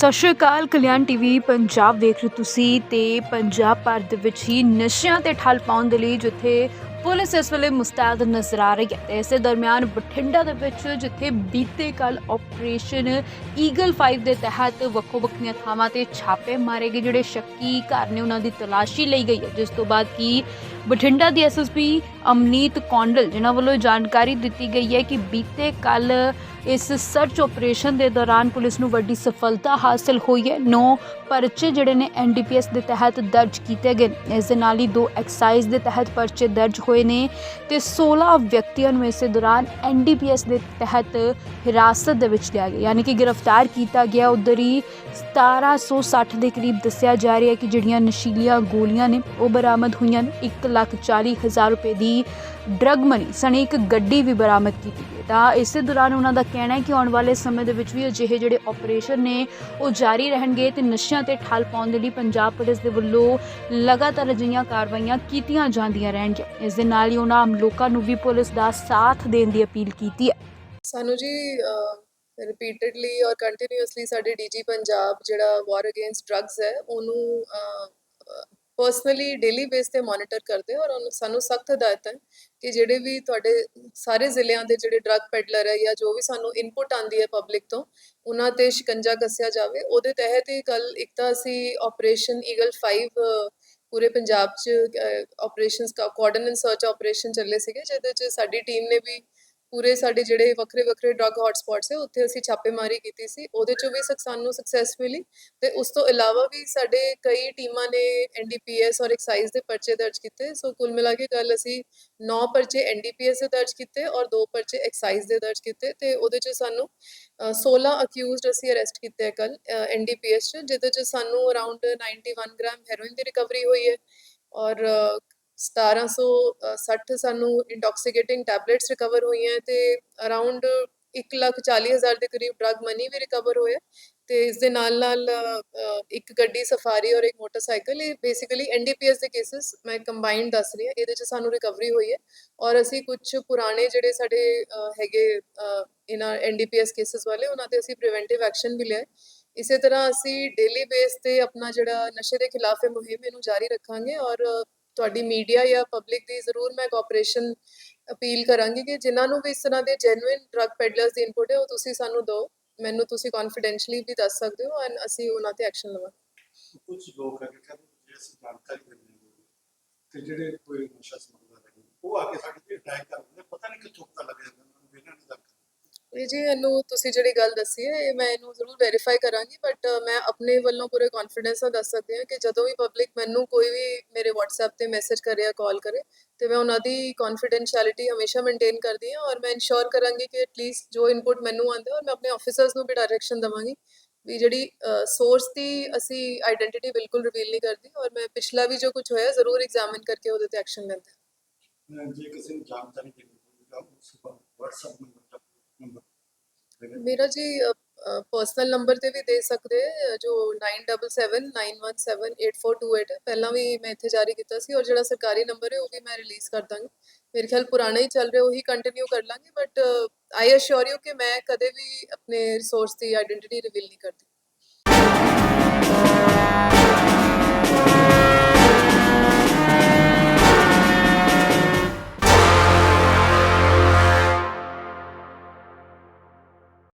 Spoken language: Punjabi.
ਸਤਿ ਸ਼੍ਰੀ ਅਕਾਲ, ਕਲਿਆਣ ਟੀਵੀ, ਪੰਜਾਬ ਵੇਖ ਰਹੇ ਹੋ ਤੁਸੀਂ ਤੇ ਪੰਜਾਬ ਭਰ ਦੇ ਵਿੱਚ ਹੀ ਨਸ਼ਿਆਂ ਤੇ ਠੱਲ ਪਾਉਣ ਦੇ ਲਈ ਜਿੱਥੇ ਪੁਲਿਸ ਇਸ ਵੇਲੇ ਮੁਸਤੈਦ ਨਜ਼ਰ ਆ ਰਹੀ ਹੈ ਤੇ ਇਸੇ ਦਰਮਿਆਨ ਬਠਿੰਡਾ ਦੇ ਵਿੱਚ ਜਿੱਥੇ ਬੀਤੇ ਕੱਲ ਆਪਰੇਸ਼ਨ ਈਗਲ 5 ਦੇ ਤਹਿਤ ਵੱਖੋ ਵੱਖਰੀਆਂ ਥਾਵਾਂ ਤੇ ਛਾਪੇ ਮਾਰੇ ਗਏ, ਜਿਹੜੇ ਸ਼ੱਕੀ ਘਰ ਨੇ ਉਹਨਾਂ ਦੀ ਤਲਾਸ਼ੀ ਲਈ ਗਈ ਹੈ। ਜਿਸ ਤੋਂ ਬਾਅਦ ਕੀ ਬਠਿੰਡਾ ਦੀ ਐਸਐਸਪੀ ਅਮਨੀਤ ਕੌਂਡਲ ਜਿਨ੍ਹਾਂ ਵੱਲੋਂ ਜਾਣਕਾਰੀ ਦਿੱਤੀ ਗਈ ਹੈ ਕਿ ਬੀਤੇ ਕੱਲ ਇਸ ਸਰਚ ਆਪਰੇਸ਼ਨ ਦੇ ਦੌਰਾਨ ਪੁਲਿਸ ਨੂੰ ਵੱਡੀ ਸਫਲਤਾ ਹਾਸਲ ਹੋਈ ਹੈ। ਨੌ ਪਰਚੇ ਜਿਹੜੇ ਨੇ ਐਨਡੀਪੀਐਸ ਦੇ ਤਹਿਤ ਦਰਜ ਕੀਤੇ ਗਏ ਇਸ ਦੇ ਨਾਲ ਹੀ ਦੋ ਐਕਸਾਈਜ਼ ਦੇ ਤਹਿਤ ਪਰਚੇ ਦਰਜ ਹੋਏ ਨੇ ਤੇ 16 ਵਿਅਕਤੀਆਂ ਨੂੰ ਇਸੇ ਦੌਰਾਨ ਐਨਡੀਪੀਐਸ ਦੇ ਤਹਿਤ ਹਿਰਾਸਤ ਦੇ ਵਿੱਚ ਲਿਆ ਗਿਆ। ਯਾਨੀ ਕਿ ਗ੍ਰਿਫਤਾਰ ਕੀਤਾ ਗਿਆ। ਉਧਰ ਹੀ 1760 ਦੇ ਕਰੀਬ ਦੱਸਿਆ ਜਾ ਰਿਹਾ ਹੈ ਕਿ ਜਿਹੜੀਆਂ ਨਸ਼ੀਲੀਆਂ ਗੋਲੀਆਂ ਨੇ ਉਹ ਬਰਾਮਦ ਹੋਈਆਂ ਨੇ। 1,40,000 ਰੁਪਏ ਦੀ ਡਰਗ ਮਨੀ ਸਣੇ ਇੱਕ ਗੱਡੀ ਵੀ ਬਰਾਮਦ ਕੀਤੀ ਗਈ ਤਾਂ ਇਸੇ ਦੌਰਾਨ ਉਹਨਾਂ ਦਾ ਕਹਿਣਾ ਹੈ ਕਿ ਆਉਣ ਵਾਲੇ ਸਮੇਂ ਦੇ ਵਿੱਚ ਵੀ ਅਜਿਹੇ ਜਿਹੜੇ ਆਪਰੇਸ਼ਨ ਨੇ, ਉਹ ਜਾਰੀ ਰਹਿਣਗੇ ਤੇ ਨਸ਼ਿਆਂ ਤੇ ਠੱਲ ਪਾਉਣ ਦੇ ਲਈ ਪੰਜਾਬ ਪੁਲਿਸ ਦੇ ਵੱਲੋਂ ਲਗਾਤਾਰ ਅਜਿਹੀਆਂ ਕਾਰਵਾਈਆਂ ਕੀਤੀਆਂ ਜਾਂਦੀਆਂ ਰਹਿਣਗੀਆਂ। ਇਸ ਦੇ ਨਾਲ ਹੀ ਉਹਨਾਂ ਆਮ ਲੋਕਾਂ ਨੂੰ ਵੀ ਪੁਲਿਸ ਦਾ ਸਾਥ ਦੇਣ ਦੀ ਅਪੀਲ ਕੀਤੀ ਹੈ। ਸਾਨੂੰ ਜੀ ਰਿਪੀਟਡਲੀ ਔਰ ਕੰਟੀਨਿਊਸਲੀ ਸਾਡੇ ਡੀਜੀ ਪੰਜਾਬ ਜਿਹੜਾ ਵਾਰ ਅਗੇਂਸਟ ਡਰੱਗਸ ਹੈ, ਉਹਨੂੰ ਪਰਸਨਲੀ ਡੇਲੀ ਬੇਸ ਤੇ ਮੋਨੀਟਰ ਕਰਦੇ ਔਰ ਉਹਨੂੰ ਸਾਨੂੰ ਸਖਤ ਹਦਾਇਤ ਹੈ ਕਿ ਜਿਹੜੇ ਵੀ ਤੁਹਾਡੇ ਸਾਰੇ ਜ਼ਿਲ੍ਹਿਆਂ ਦੇ ਜਿਹੜੇ ਡਰੱਗ ਪੈਡਲਰ ਹੈ ਜਾਂ ਜੋ ਵੀ ਸਾਨੂੰ ਇਨਪੁਟ ਆਂਦੀ ਹੈ ਪਬਲਿਕ ਤੋਂ, ਉਹਨਾਂ ਤੇ ਸ਼ਿਕੰਜਾ ਕੱਸਿਆ ਜਾਵੇ। ਉਹਦੇ ਤਹਿਤ ਹੀ ਕੱਲ ਇੱਕ ਤਾਂ ਅਸੀਂ ਆਪਰੇਸ਼ਨ ਈਗਲ 5 ਪੂਰੇ ਪੰਜਾਬ 'ਚ ਆਪਰੇਸ਼ਨਸ ਕੋਆਰਡੀਨੇਟ ਸਰਚ ਆਪਰੇਸ਼ਨ ਚੱਲੇ ਸੀਗੇ, ਜਿਹਦੇ 'ਚ ਸਾਡੀ ਟੀਮ ਨੇ ਵੀ ਪੂਰੇ ਸਾਡੇ ਜਿਹੜੇ ਵੱਖਰੇ ਵੱਖਰੇ ਡਰੱਗ ਹੌਟਸਪੌਟਸ ਹੈ ਉੱਥੇ ਅਸੀਂ ਛਾਪੇਮਾਰੀ ਕੀਤੀ ਸੀ ਉਹਦੇ 'ਚੋਂ ਵੀ ਸਾਨੂੰ ਸਕਸੈਸ ਮਿਲੀ ਤੇ ਉਸ ਤੋਂ ਇਲਾਵਾ ਵੀ ਸਾਡੇ ਕਈ ਟੀਮਾਂ ਨੇ ਐਨਡੀਪੀਐਸ ਔਰ ਐਕਸਾਈਜ਼ ਦੇ ਪਰਚੇ ਦਰਜ ਕੀਤੇ ਸੋ ਕੁੱਲ ਮਿਲਾ ਕੇ ਕੱਲ ਅਸੀਂ 9 ਪਰਚੇ ਐਨਡੀਪੀਐਸ ਦੇ ਦਰਜ ਕੀਤੇ ਔਰ 2 ਪਰਚੇ ਐਕਸਾਈਜ਼ ਦੇ ਦਰਜ ਕੀਤੇ ਤੇ ਉਹਦੇ 'ਚ ਸਾਨੂੰ ਅ, 16 ਅਕਿਊਜ਼ਡ ਅਸੀਂ ਅਰੈਸਟ ਕੀਤੇ ਹੈ ਕੱਲ ਐਨਡੀਪੀਐਸ 'ਚ ਜਿਹਦੇ 'ਚ ਸਾਨੂੰ ਅਰਾਊਂਡ 91 ਗ੍ਰਾਮ ਹੈਰੋਇਨ ਦੀ ਰਿਕਵਰੀ ਹੋਈ ਹੈ ਔਰ 1760 ਸਾਨੂੰ ਇੰਟੌਕਸੀਕੇਟਿੰਗ ਟੈਬਲੇਟਸ ਰਿਕਵਰ ਹੋਈਆਂ ਤੇ ਅਰਾਊਂਡ 140000 ਦੇ ਕਰੀਬ ਡਰਗ ਮਨੀ ਵੀ ਰਿਕਵਰ ਹੋਇਆ ਤੇ ਇਸ ਦੇ ਨਾਲ ਨਾਲ ਇੱਕ ਗੱਡੀ, ਸਫਾਰੀ ਔਰ ਇੱਕ ਮੋਟਰਸਾਈਕਲ, ਇਹ ਬੇਸਿਕਲੀ ਐਨਡੀਪੀਐਸ ਦੇ ਕੇਸਸ ਮੈਂ ਕੰਬਾਈਨ ਦੱਸ ਰਹੀ ਹਾਂ, ਇਹਦੇ ਚ ਸਾਨੂੰ ਰਿਕਵਰੀ ਹੋਈ ਹੈ ਔਰ ਅਸੀਂ ਕੁਝ ਪੁਰਾਣੇ ਜਿਹੜੇ ਸਾਡੇ ਹੈਗੇ ਇਹਨਾਂ ਐਨਡੀਪੀਐਸ ਕੇਸਸ ਵਾਲੇ, ਉਹਨਾਂ ਤੇ ਅਸੀਂ ਪ੍ਰੀਵੈਂਟਿਵ ਐਕਸ਼ਨ ਵੀ ਲਿਆ ਇਸੇ ਤਰ੍ਹਾਂ ਅਸੀਂ ਡੇਲੀ ਬੇਸ ਤੇ ਆਪਣਾ ਜਿਹੜਾ ਨਸ਼ੇ ਦੇ ਖਿਲਾਫ ਮੁਹਿੰਮ ਇਹਨੂੰ ਜਾਰੀ ਰੱਖਾਂਗੇ ਔਰ ਤੁਹਾਡੀ ਮੀਡੀਆ ਜਾਂ ਪਬਲਿਕ ਦੀ ਜ਼ਰੂਰ ਮੈਂ ਕੋਆਪਰੇਸ਼ਨ ਅਪੀਲ ਕਰਾਂਗੀ ਕਿ ਜਿਨ੍ਹਾਂ ਨੂੰ ਵੀ ਇਸ ਤਰ੍ਹਾਂ ਦੇ ਜੈਨੂਇਨ ਡਰੱਗ ਪੈਡਲਰਸ ਦੀ ਇਨਪੁਟ ਹੈ, ਉਹ ਤੁਸੀਂ ਸਾਨੂੰ ਦਿਓ। ਮੈਨੂੰ ਤੁਸੀਂ ਕੌਨਫੀਡੈਂਸ਼ਲੀ ਵੀ ਦੱਸ ਸਕਦੇ ਹੋ ਐਂਡ ਅਸੀਂ ਉਹਨਾਂ ਤੇ ਐਕਸ਼ਨ ਲਵਾਂਗੇ। ਕੁਝ ਲੋਕ ਹੈਗੇ ਕਹਿੰਦੇ ਜੇ ਅਸੀਂ ਜਾਣਕਾਰੀ ਦਿੰਦੇ ਹਾਂ ਤੇ ਜਿਹੜੇ ਕੋਈ ਨਸ਼ਾ ਸਮਗਲਰ ਹੈਗੇ ਉਹ ਆ ਕੇ ਸਾਡੇ ਤੇ ਅਟੈਕ ਕਰ ਦਿੰਦੇ ਪਤਾ ਨਹੀਂ ਕਿੱਥੋਂ ਪਤਾ ਲੱਗ ਜਾਂਦਾ ਉਹਨਾਂ ਨੂੰ ਇਹਨਾਂ ਨੇ ਤੱਕ ਇਹ ਜੀ ਇਹਨੂੰ ਤੁਸੀਂ ਜਿਹੜੀ ਗੱਲ ਦੱਸੀ ਹੈ, ਇਹ ਮੈਂ ਇਹਨੂੰ ਜ਼ਰੂਰ ਵੈਰੀਫਾਈ ਕਰਾਂਗੀ ਬਟ ਮੈਂ ਆਪਣੇ ਵੱਲੋਂ ਪੂਰੇ ਕੌਨਫੀਡੈਂਸ ਨਾਲ ਦੱਸ ਸਕਦੀ ਹਾਂ ਕਿ ਜਦੋਂ ਵੀ ਪਬਲਿਕ ਮੈਨੂੰ ਕੋਈ ਵੀ ਮੇਰੇ WhatsApp ਤੇ ਮੈਸੇਜ ਕਰੇ ਜਾਂ ਕਾਲ ਕਰੇ, ਤੇ ਮੈਂ ਉਹਨਾਂ ਦੀ ਕੌਨਫੀਡੈਂਸ਼ੀਅਲਿਟੀ ਹਮੇਸ਼ਾ ਮੇਨਟੇਨ ਕਰਦੀ ਹਾਂ ਔਰ ਮੈਂ ਇਨਸ਼ੋਰ ਕਰਾਂਗੀ ਕਿ ਐਟਲੀਸਟ ਜੋ ਇਨਪੁਟ ਮੈਨੂੰ ਆਉਂਦਾ, ਔਰ ਮੈਂ ਆਪਣੇ ਆਫੀਸਰਸ ਨੂੰ ਵੀ ਡਾਇਰੈਕਸ਼ਨ ਦਵਾਂਗੀ ਵੀ ਜਿਹੜੀ ਸੋਰਸ ਦੀ ਅਸੀਂ ਆਇਡੈਂਟੀਟੀ ਬਿਲਕੁਲ ਰਿਵੀਲ ਨਹੀਂ ਕਰਦੀ ਔਰ ਮੈਂ ਪਿਛਲਾ ਵੀ ਜੋ ਕੁਝ ਹੋਇਆ, ਜ਼ਰੂਰ ਐਗਜ਼ਾਮਿਨ ਕਰਕੇ ਉਹਦੇ ਤੇ ਐਕਸ਼ਨ ਲੈਂਦੇ ਜੇ ਕਿਸੇ ਨੂੰ ਜਾਣਕਾਰੀ ਦੇਣੀ ਹੋਵੇ ਤਾਂ ਉਸ WhatsApp ਨੰਬਰ ਮੇਰਾ ਜੀ ਪਰਸਨਲ ਨੰਬਰ ਤੇ ਵੀ ਦੇ ਸਕਦੇ ਜੋ 9779178428 ਹੈ। ਪਹਿਲਾਂ ਵੀ ਮੈਂ ਇੱਥੇ ਜਾਰੀ ਕੀਤਾ ਸੀ ਔਰ ਜਿਹੜਾ ਸਰਕਾਰੀ ਨੰਬਰ ਹੈ, ਉਹ ਵੀ ਮੈਂ ਰਿਲੀਜ਼ ਕਰ ਦਾਂਗੀ। ਮੇਰੇ ਖਿਆਲ ਪੁਰਾਣਾ ਹੀ ਚੱਲ ਰਿਹਾ, ਉਹੀ ਕੰਟੀਨਿਊ ਕਰ ਲਾਂਗੇ ਬਟ ਆਈ ਅਸ਼ੋਰ ਯੂ ਕਿ ਮੈਂ ਕਦੇ ਵੀ ਆਪਣੇ ਰਿਸੋਰਸ ਦੀ ਆਇਡੈਂਟੀਟੀ ਰਿਵੀਲ ਨਹੀਂ ਕਰਦੀ।